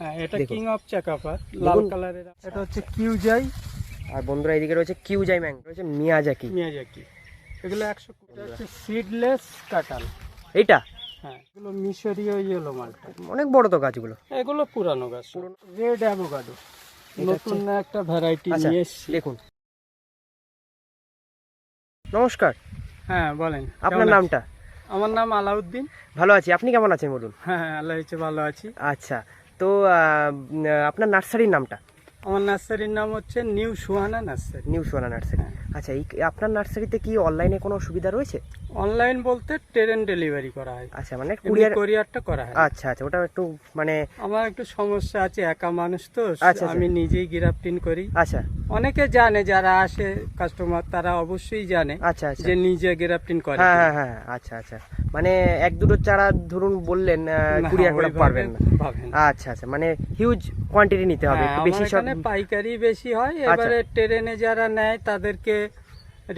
হ্যাঁ এটা king of চাকাপাত লাল কালারের এটা হচ্ছে কিউজাই আর বন্ধুরা এদিকে রয়েছে কিউজাই ম্যাঙ্গো রয়েছে মিয়াজাকি মিয়াজাকি এগুলো একশো সিডলেস কাঁঠাল। হ্যাঁ এগুলো মিশরীয় ইয়েলো মালটা। অনেক বড় তো গাছগুলো এগুলো। পুরানো গাছ। রেড অ্যাভোকাডো নতুন একটা ভ্যারাইটি আচ্ছা নিয়ে দেখুন। নমস্কার। হ্যাঁ বলেন। আপনার নামটা? আমার নাম আলাউদ্দিন। ভালো আছি। আপনি কেমন আছেন বলুন? হ্যাঁ আল্লাহ ভালো আছি। আচ্ছা। তো আপনার নার্সারির নামটা? আমার নার্সারির নাম হচ্ছে new Suhana nursery. New Suhana nursery. হ্যাঁ। আচ্ছা এই আপনার নার্সারিতে কি অনলাইনে কোনো সুবিধা রয়েছে? অনলাইন বলতে ট্রেন ডেলিভারি করা হয়। আচ্ছা মানে কুরিয়ার কোরিয়ারটা করা হয়। আচ্ছা আচ্ছা ওটা একটু মানে আমার একটু সমস্যা আছে একা মানুষ তো আচ্ছা। আমি নিজেই গ্রাফটিং করি। আচ্ছা। অনেকে জানে যারা আসে কাস্টমার তারা অবশ্যই জানে আচ্ছা আচ্ছা। যে নিজে গ্রাফটিং করে হ্যাঁ হ্যাঁ হ্যাঁ আচ্ছা আচ্ছা। মানে এক দুটো চারা ধরুন বললেন কুরিয়ার করে পারবেন না। আচ্ছা আচ্ছা মানে হিউজ কোয়ান্টিটি নিতে হবে হ্যাঁ, একটু বেশি সব পাইকারি বেশি হয় আচ্ছা। এবারে ট্রেনে যারা নেয় তাদেরকে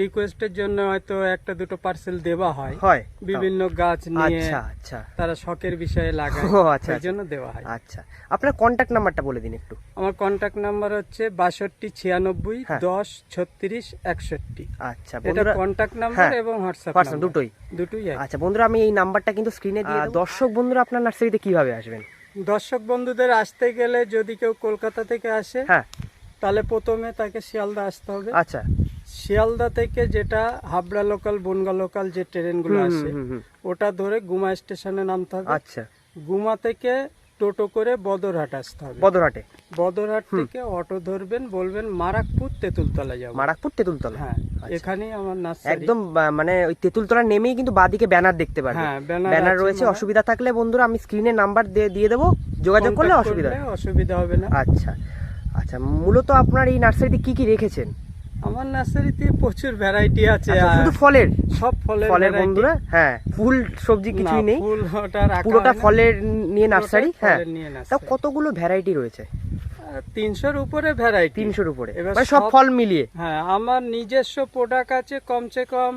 রিকোয়েস্টের জন্য হয়তো একটা দুটো পার্সেল দেওয়া হয়। হয় বিভিন্ন গাছ নিয়ে আচ্ছা আচ্ছা। তারা শখের বিষয়ে লাগায় ও, আচ্ছা, আচ্ছা। জন্য দেওয়া হয়। আচ্ছা। আপনার কন্ট্যাক্ট নাম্বারটা বলে দিন একটু। আমার কন্ট্যাক্ট নাম্বার হচ্ছে বাষট্টি ছিয়ানব্বই হ্যাঁ। দশ ছত্রিশ একষট্টি। আচ্ছা এটা বন্ধুরা কন্ট্যাক্ট নাম্বার হ্যাঁ, এবং হোয়াটসঅ্যাপ পার্সোনাল দুটোই। দুটোই আচ্ছা বন্ধুরা আমি এই নাম্বারটা কিন্তু স্ক্রিনে দিয়ে। দর্শক বন্ধুরা আপনার নার্সারিতে কীভাবে আসবেন? দর্শক বন্ধুদের আসতে গেলে যদি কেউ কলকাতা থেকে আসে হ্যাঁ। তাহলে প্রথমে তাকে শিয়ালদা আসতে হবে। আচ্ছা। শিয়ালদা থেকে যেটা হাবড়া লোকাল বনগা লোকাল যে ট্রেনগুলো হুম, ওটা ধরে গুমা স্টেশনে নামতে হবে। আচ্ছা। গুমা থেকে টোটো করে বদরহাট আসতে হবে। বদরহাটে? বদরহাট থেকে অটো ধরবেন বলবেন মারাকপুর তেঁতুলতলা যাব। মারাকপুর তেঁতুলতলা? হ্যাঁ এখানে আমার নার্সারি একদম মানে ওই তেঁতুলতলা নেমেই কিন্তু বাদিকে ব্যানার দেখতে পারবেন হ্যাঁ ব্যানার রয়েছে মানে। অসুবিধা থাকলে বন্ধুরা আমি স্ক্রিনে নাম্বার দিয়ে দিয়ে দেবো। যোগাযোগ করলে অসুবিধা? অসুবিধা হবে না। আচ্ছা। আচ্ছা মূলত আপনার এই নার্সারিতে কি কি রেখেছেন? আমার নার্সারিতে প্রচুর ভ্যারাইটি আছে আচ্ছা, শুধু ফলের? সব ফলের ফলের বন্ধুরা? হ্যাঁ ফুল সবজি কিছুই নেই। পুরোটা ফলের নিয়ে নার্সারি? হ্যাঁ। তা নিয়ে কতগুলো ভ্যারাইটি রয়েছে? তিনশোর উপরে ভ্যারাইটি তিনশোর উপরে। এবার মানে সব সব- ফল মিলিয়ে। হ্যাঁ আমার নিজস্ব প্রোডাক্ট আছে কমসে কম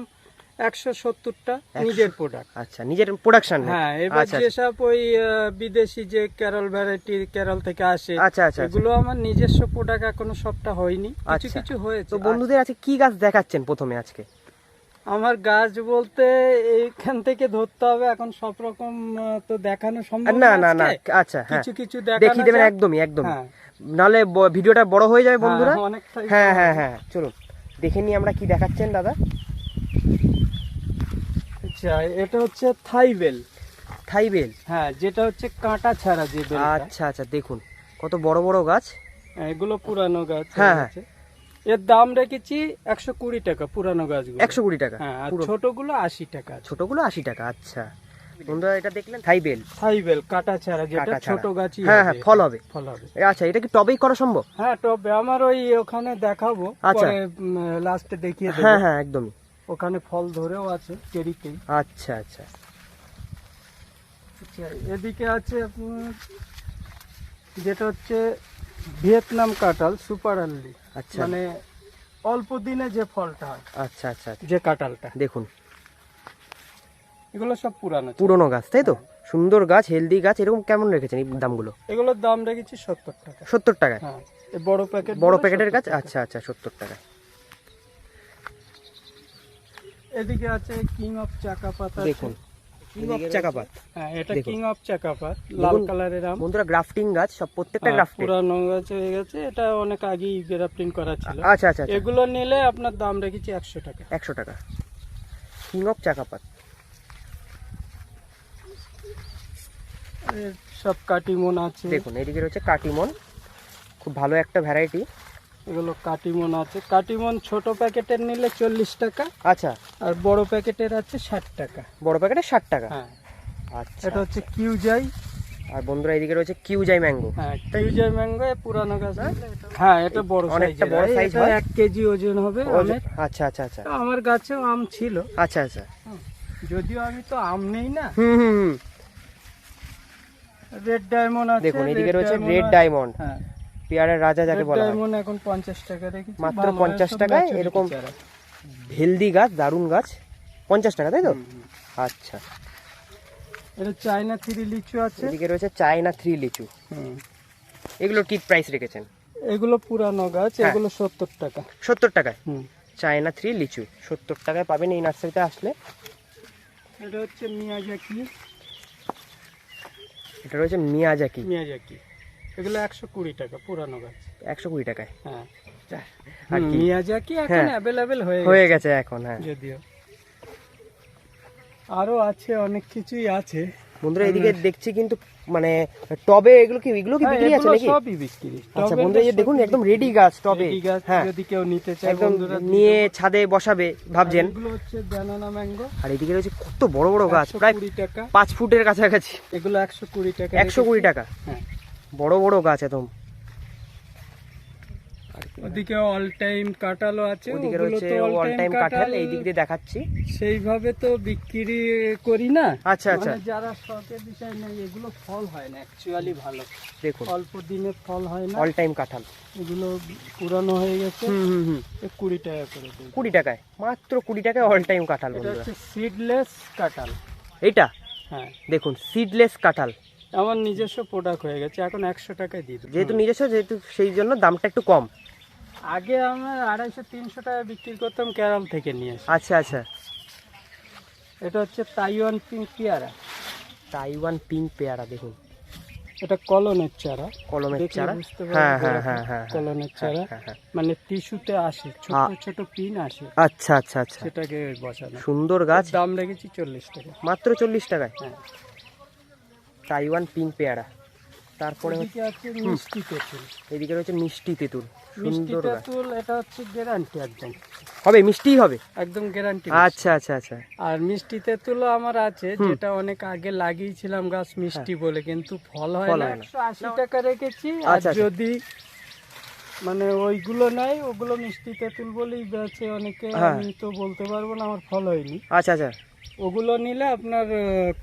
একশো সত্তরটা নিজের প্রোডাক্ট আচ্ছা নিজের প্রোডাকশন হ্যাঁ এবার আচ্ছা যেসব ওই বিদেশি যে কেরল ভ্যারাইটি কেরল থেকে আসে আচ্ছা আচ্ছা আচ্ছা। এগুলো আমার নিজস্ব প্রোডাক্ট এখনও সবটা হয়নি। কিছু আচ্ছা। কিছু হয়েছে। তো বন্ধুদের আছে কি গাছ দেখাচ্ছেন প্রথমে আজকে? আমার গাছ বলতে এইখান থেকে ধরতে হবে এখন সব রকম তো দেখানো সম্ভব না না না আচ্ছা হ্যাঁ। কিছু কিছু দেখিয়ে দেবেন একদমই একদমই। হ্যাঁ। নাহলে ভিডিওটা বড় হয়ে যাবে বন্ধুরা। হ্যাঁ, হ্যাঁ হ্যাঁ হ্যাঁ চলুন। দেখে নিই আমরা কি দেখাচ্ছেন দাদা। আচ্ছা এটা হচ্ছে থাইবেল থাইবেল হ্যাঁ যেটা হচ্ছে কাঁটা ছাড়া যে বেলটা। আচ্ছা আচ্ছা দেখুন কত বড় বড় গাছ। হ্যাঁ, এগুলো পুরানো গাছ। হ্যাঁ, হ্যাঁ। এর দাম রেখেছি একশো কুড়ি টাকা পুরানো গাছগুলো। একশো কুড়ি টাকা? হ্যাঁ ছোটগুলো আশি টাকা। ছোটগুলো আশি টাকা আচ্ছা। বন্ধুরা এটা দেখলেন? থাইবেল থাইবেল কাটা ছাড়া যেটা ছোট গাছই হ্যাঁ, হ্যাঁ, ফল হবে। ফল হবে। আচ্ছা এটা কি টবেই করা সম্ভব? হ্যাঁ তবে আমার ওই ওখানে দেখাবো। আচ্ছা। লাস্টে দেখিয়ে দেবো। হ্যাঁ হ্যাঁ একদমই। ওখানে ফল ধরেও আছে চেরিতেই আচ্ছা আচ্ছা। আচ্ছা, এদিকে আছে যেটা হচ্ছে ভিয়েতনাম কাঁঠাল সুপার আর্লি আচ্ছা। মানে অল্প দিনে যে ফলটা হয় আচ্ছা আচ্ছা আচ্ছা। যে কাঁঠালটা। দেখুন। এগুলো সব পুরানো। পুরনো গাছ তাই তো? সুন্দর গাছ হেলদি গাছ এরকম কেমন রেখেছেন এই দামগুলো? এগুলোর দাম রেখেছি সত্তর টাকা। সত্তর টাকায়? হ্যাঁ এই বড় প্যাকেট বড় প্যাকেটের গাছ? আচ্ছা আচ্ছা সত্তর টাকায়। এদিকে আছে কিং অফ চাকাপাত। দেখুন চাকাপাত হ্যাঁ এটা কিং অফ চাকাপাত লাল কালারের আম। বন্ধুরা গ্রাফটিং গাছ সব প্রত্যেকটা হ্যাঁ, গ্রাফটিং পুরানো গাছ হয়ে গেছে এটা অনেক আগেই গ্রাফটিং করা ছিল। আচ্ছা আচ্ছা আচ্ছা। এগুলো নিলে আপনার দাম রেখেছি একশো টাকা। একশো টাকা। কিং অফ চাকাপাত সব কাটিমন আছে। দেখুন এদিকে রয়েছে কাটিমন। খুব ভালো একটা ভ্যারাইটি এগুলো কাটিমন আছে। কাটিমন ছোট প্যাকেটের নিলে চল্লিশ টাকা আচ্ছা। আর বড় প্যাকেটের আছে ষাট টাকা। বড় প্যাকেটে ষাট টাকা? হ্যাঁ। আচ্ছা। এটা হচ্ছে কিউজাই। আর বন্ধুরা এদিকে রয়েছে কিউজাই ম্যাঙ্গো। হ্যাঁ কিউজাই ম্যাঙ্গো পুরানো গাছ। হ্যাঁ? এটা বড় অনেকটা বড় এটা হয়। এক কেজি ওজন হবে আমের। আচ্ছা আচ্ছা আচ্ছা। আমার গাছেও আম ছিল। আচ্ছা আচ্ছা। যদিও আমি তো আম নেই না। হুম হুম রেড ডায়মন্ড আছে দেখুন এদিকে রয়েছে রেড ডায়মন্ড। হ্যাঁ। পেয়ারের রাজা যাকে বলা হয়। এখন পঞ্চাশ টাকা মাত্র পঞ্চাশ 50 সব টাকায় এরকম। হেলদি গাছ দারুণ গাছ পঞ্চাশ টাকা তাই তো। আচ্ছা। এটা চাইনা থ্রি লিচু আছে। এদিকে রয়েছে চায়না থ্রি লিচু। হুম। এগুলোর কি প্রাইস রেখেছেন? এগুলো পুরানো গাছ হ্যাঁ। এগুলো সত্তর টাকা। সত্তর টাকায়? হুম। চায়না থ্রি লিচু। সত্তর টাকায় পাবেন এই নার্সারিতে আসলে। এটা হচ্ছে মিয়াজাকি। এটা রয়েছে মিয়াজাকি। মিয়াজাকি। এগুলো একশো কুড়ি টাকা পুরানো গাছ। একশো কুড়ি টাকায়? হ্যাঁ। আর? মিয়াজাকি এখন হ্যাঁ। অ্যাভেলেবেল হয়ে হয়ে গেছে। এখন হ্যাঁ। যদিও। আরও আছে অনেক কিছুই আছে। বন্ধুরা এদিকে দেখছি কিন্তু মানে টবে এগুলো কি এগুলো কি হ্যাঁ, বিক্রি আছে নাকি? সবই বিক্রি। আচ্ছা বন্ধুরা এই দেখুন একদম রেডি গাছ টবে। রেডি গাছ হ্যাঁ। যদি কেউ নিতে চায় একদম নিয়ে ছাদে বসাবে ভাবছেন? এগুলো হচ্ছে ব্যানানা ম্যাঙ্গো আর এদিকে রয়েছে কত বড় বড় গাছ প্রায় কুড়ি টাকা। পাঁচ ফুটের কাছাকাছি। এগুলো একশো কুড়ি টাকা। একশো কুড়ি টাকা। হ্যাঁ। বড় বড় গাছ একদম। ওদিকে অল টাইম কাঁঠালও আছে ওদিকে রয়েছে অল টাইম কাঁঠাল এই দিক দিয়ে দেখাচ্ছি। সেইভাবে তো বিক্রি করি না। আচ্ছা আচ্ছা। মানে যারা শখের বিষয় নেই এগুলো ফল হয় না অ্যাকচুয়ালি ভালো। দেখুন। অল্প দিনে ফল হয় না। অল টাইম কাঁঠাল। এগুলো পুরানো হয়ে গেছে। হুম হুম কুড়ি টাকা করে কুড়ি টাকায়? মাত্র কুড়ি টাকায় অল টাইম কাঁঠাল এটা বন্ধুরা। হচ্ছে সিডলেস কাঁঠাল। এইটা? হ্যাঁ। দেখুন সিডলেস কাঁঠাল। আমার নিজস্ব প্রোডাক্ট হয়ে গেছে এখন একশো টাকায় দিয়ে দেবো যেহেতু নিজস্ব যেহেতু সেই জন্য দামটা একটু কম। আগে আমরা আড়াইশো তিনশো টাকা বিক্রি করতাম কেরল থেকে নিয়ে এসে। আচ্ছা আচ্ছা। এটা হচ্ছে তাইওয়ান পিঙ্ক পেয়ারা। তাইওয়ান পিঙ্ক পেয়ারা দেখুন। এটা কলনের চারা। কলমের চারা? বুঝতে হ্যাঁ হ্যাঁ হ্যাঁ হ্যাঁ কলনের চারা। মানে টিস্যুতে আসে ছোট। ছোট পিন আসে। আচ্ছা আচ্ছা আচ্ছা। সেটাকে বসানো। সুন্দর গাছ। দাম রেখেছি চল্লিশ টাকা। মাত্র চল্লিশ টাকায়? হ্যাঁ। তাইওয়ান পিঙ্ক পেয়ারা। তারপরে এদিকে মিষ্টি তেঁতুল। এদিকে রয়েছে মিষ্টি তেঁতুল। মিষ্টি সুন্দর তেঁতুল এটা হচ্ছে গ্যারান্টি একদম। হবে? মিষ্টিই হবে? একদম গ্যারান্টি আচ্ছা আচ্ছা আচ্ছা। আর মিষ্টি তেঁতুলও আমার আছে যেটা অনেক আগে লাগিয়েছিলাম গাছ মিষ্টি বলে কিন্তু ফল হয় না। হয় একশো আশি টাকা রেখেছি আর আচ্ছা, আচ্ছা। যদি মানে ওইগুলো নাই ওগুলো মিষ্টি তেঁতুল বলেই বেছে অনেকে হ্যাঁ। আমি তো বলতে পারব না আমার ফল হয়নি। আচ্ছা আচ্ছা। ওগুলো নিলে আপনার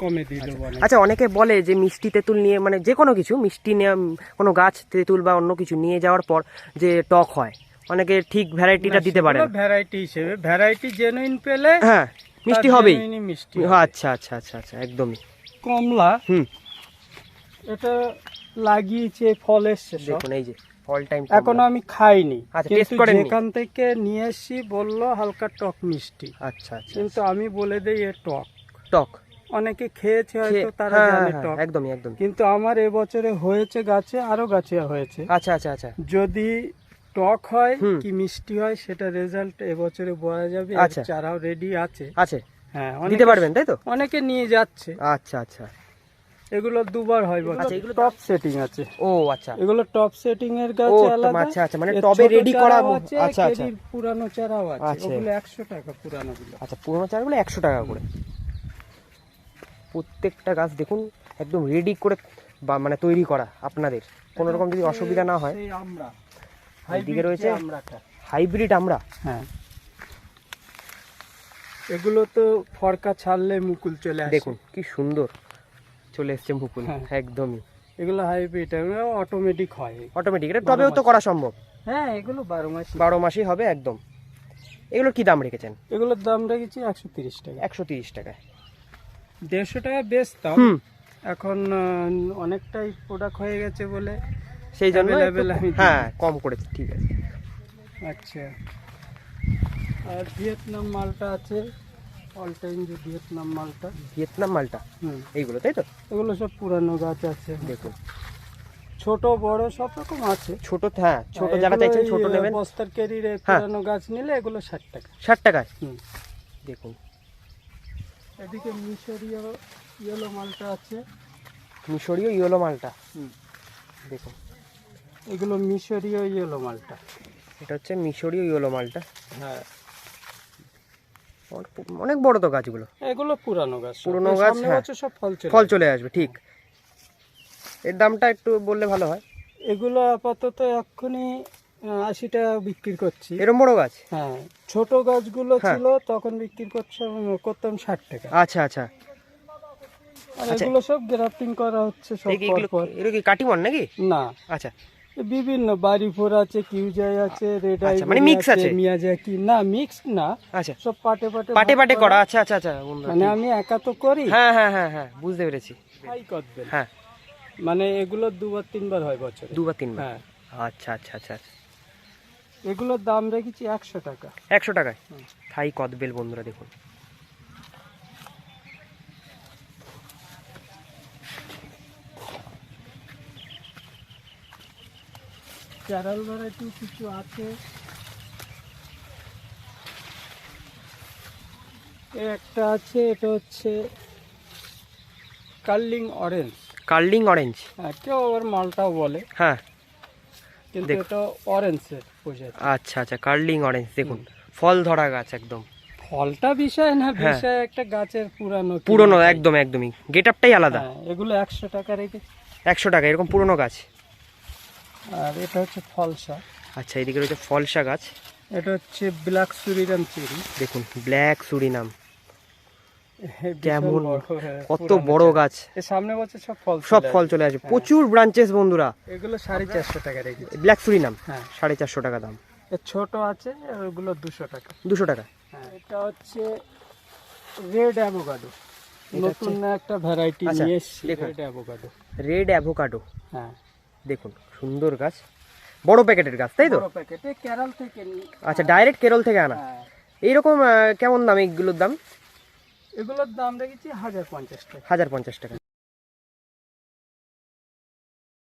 কমে দিয়ে দেবো আচ্ছা অনেকে বলে যে মিষ্টি তেঁতুল নিয়ে মানে যে কোনো কিছু মিষ্টি নিয়ে কোনো গাছ তেঁতুল বা অন্য কিছু নিয়ে যাওয়ার পর যে টক হয় অনেকে ঠিক ভ্যারাইটিটা দিতে পারে। ভ্যারাইটি হিসেবে ভ্যারাইটি জেনুইন পেলে হ্যাঁ মিষ্টি হবেই। মিষ্টি আচ্ছা আচ্ছা আচ্ছা আচ্ছা একদমই। কমলা হুম। এটা লাগিয়েছে ফল এসছে। দেখুন এই যে অল টাইম এখনও আমি খাইনি। আচ্ছা, কিন্তু যেখান থেকে নিয়ে বলল হালকা টক মিষ্টি। আচ্ছা আচ্ছা কিন্তু আমি বলে দেই এ টক। টক। অনেকে খেয়েছে হয়তো তারা হ্যাঁ, জানে হ্যাঁ, টক। একদমই একদমই। কিন্তু আমার এবছরে হয়েছে গাছে আরও গাছে হয়েছে। আচ্ছা আচ্ছা আচ্ছা। যদি টক হয় কি মিষ্টি হয় সেটা রেজাল্ট এবছরে বলা যাবে। আচ্ছা। চারাও রেডি আছে। আছে। হ্যাঁ দিতে পারবেন তাই তো? অনেকে নিয়ে যাচ্ছে। আচ্ছা আচ্ছা। এগুলো দুবার হয় আচ্ছা, এগুলো টপ সেটিং আছে। ও আচ্ছা। এগুলো টপ সেটিং এর গাছ আলাদা। আচ্ছা, আচ্ছা, মানে টবে ছোট করা আচ্ছা, আচ্ছা। পুরানো চারাও আছে। আচ্ছা। ওগুলো টাকা পুরানো গুলো। আচ্ছা পুরোনো চারাগুলো একশো টাকা করে। প্রত্যেকটা গাছ দেখুন একদম রেডি করে বা মানে তৈরি করা আপনাদের। কোনো রকম যদি অসুবিধা না হয়। আমরা। এইদিকে রয়েছে হাইব্রিড আমরা। হ্যাঁ। এগুলো তো ফরকা ছাড়লে মুকুল চলে আসে। দেখুন কি সুন্দর। চলে এসছে মুকুল। হ্যাঁ। একদমই। এগুলো হাইব্রিড এগুলো অটোমেটিক হয়। অটোমেটিক এটা টবেও তো করা সম্ভব। হ্যাঁ এগুলো বারো মাস বারো মাসই হবে একদম। এগুলোর কি দাম রেখেছেন? এগুলোর দাম রেখেছি একশো তিরিশ টাকা। একশো তিরিশ টাকায়। দেড়শো টাকা বেচতাম এখন অনেকটাই প্রোডাক্ট হয়ে গেছে বলে সেই জন্য হ্যাঁ কম করেছে ঠিক আছে। আচ্ছা। আর ভিয়েতনাম মালটা আছে। অল টাইম যে ভিয়েতনাম মালটা। ভিয়েতনাম মালটা? এইগুলো তাই তো? এগুলো সব পুরানো গাছ আছে। দেখুন। ছোট বড় সব রকম আছে। ছোট হ্যাঁ ছোট এগুলো যারা চাইছেন ছোট নেবেন। বস্তার ক্যারির হ্যাঁ। পুরানো গাছ নিলে এগুলো ষাট টাকা। ষাট হুম। দেখুন। এদিকে মিশরীয় ইয়েলো মালটা আছে। মিশরীয় ইয়েলো মালটা? দেখুন। এগুলো মিশরীয় ইয়েলো মালটা। এটা হচ্ছে মিশরীয় ইয়েলো মালটা। হ্যাঁ। অনেক- বড় তো গাছগুলো। এগুলো পুরানো গাছ। পুরনো গাছ, হ্যাঁ। সব ফল চলে ফল। চলে আসবে ঠিক। এর দামটা একটু বললে ভালো হয়। এগুলো আপাতত এক্ষুনি আশি টাকা বিক্রি করছি। এরম বড় গাছ? হ্যাঁ ছোট গাছগুলো হ্যাঁ। ছিল তখন বিক্রি করছিলাম করতাম ষাট টাকা। আচ্ছা আচ্ছা। আচ্ছা। এগুলো সব গ্রাফটিং করা হচ্ছে সব কি পর এগুলো কি কাটিমন নাকি? না। আচ্ছা। বিভিন্ন বাড়িফোর আছে কিউজাই আছে রেড আচ্ছা, মানে মিক্স আছে? মিয়াজাকি না মিক্স না। আচ্ছা। সব পাটে পাটে পাটে পাটে করা। আচ্ছা আচ্ছা আচ্ছা মানে আমি একা তো করি। হ্যাঁ হ্যাঁ হ্যাঁ হ্যাঁ বুঝতে পেরেছি। হাই করবেন হ্যাঁ। মানে এগুলো দুবার তিনবার হয় বছরে। দুবার তিনবার? হ্যাঁ। আচ্ছা আচ্ছা আচ্ছা আচ্ছা। এগুলোর দাম রেখেছি একশো টাকা। একশো টাকায়। থাই কদবেল বন্ধুরা দেখুন। ক্যারাল ভ্যারাইটি কিছু আছে? একটা আছে এটা হচ্ছে কার্লিং অরেঞ্জ। Curling orange. হ্যাঁ কেউ আবার মালটাও বলে। হ্যাঁ। কিন্তু এটা অরেঞ্জের বোঝায় আচ্ছা আচ্ছা কার্লিং অরেঞ্জ দেখুন। ফল ধরা গাছ একদম। ফলটা বিষয় না হ্যাঁ। বিষয় একটা গাছের পুরানো পুরনো একদম একদমই। গেট আপটাই আলাদা। হ্যাঁ, এগুলো একশো টাকা রেখেছি একশো টাকা এরকম পুরনো গাছ। আর এটা হচ্ছে ফলসা আচ্ছা এদিকে রয়েছে ফলসা গাছ। এটা হচ্ছে ব্ল্যাক সুরিরাম চেরি দেখুন ব্ল্যাক সুরিনাম কেমন হ্যাঁ, কত বড় গাছ। সামনে বছর সব ফল সব ফল চলে আসে হ্যাঁ। প্রচুর ব্রাঞ্চেস বন্ধুরা। এগুলো সাড়ে চারশো টাকা রেখেছি ব্ল্যাক সুরিনাম হ্যাঁ। সাড়ে চারশো টাকা দাম। ছোট আছে ওগুলো দুশো টাকা। দুশো টাকা। হ্যাঁ এটা হচ্ছে রেড অ্যাভোকাডো। নতুন একটা ভ্যারাইটি আচ্ছা, নিয়ে রেড অ্যাভোকাডো। Red avocado. হ্যাঁ। দেখুন সুন্দর গাছ। বড় প্যাকেটের গাছ তাই তো? প্যাকেটে কেরল থেকে আচ্ছা ডাইরেক্ট কেরল থেকে আনা। হ্যাঁ। এইরকম কেমন দাম এইগুলোর দাম? এগুলোর দাম দেখেছি হাজার পঞ্চাশ টাকা। হাজার পঞ্চাশ টাকা।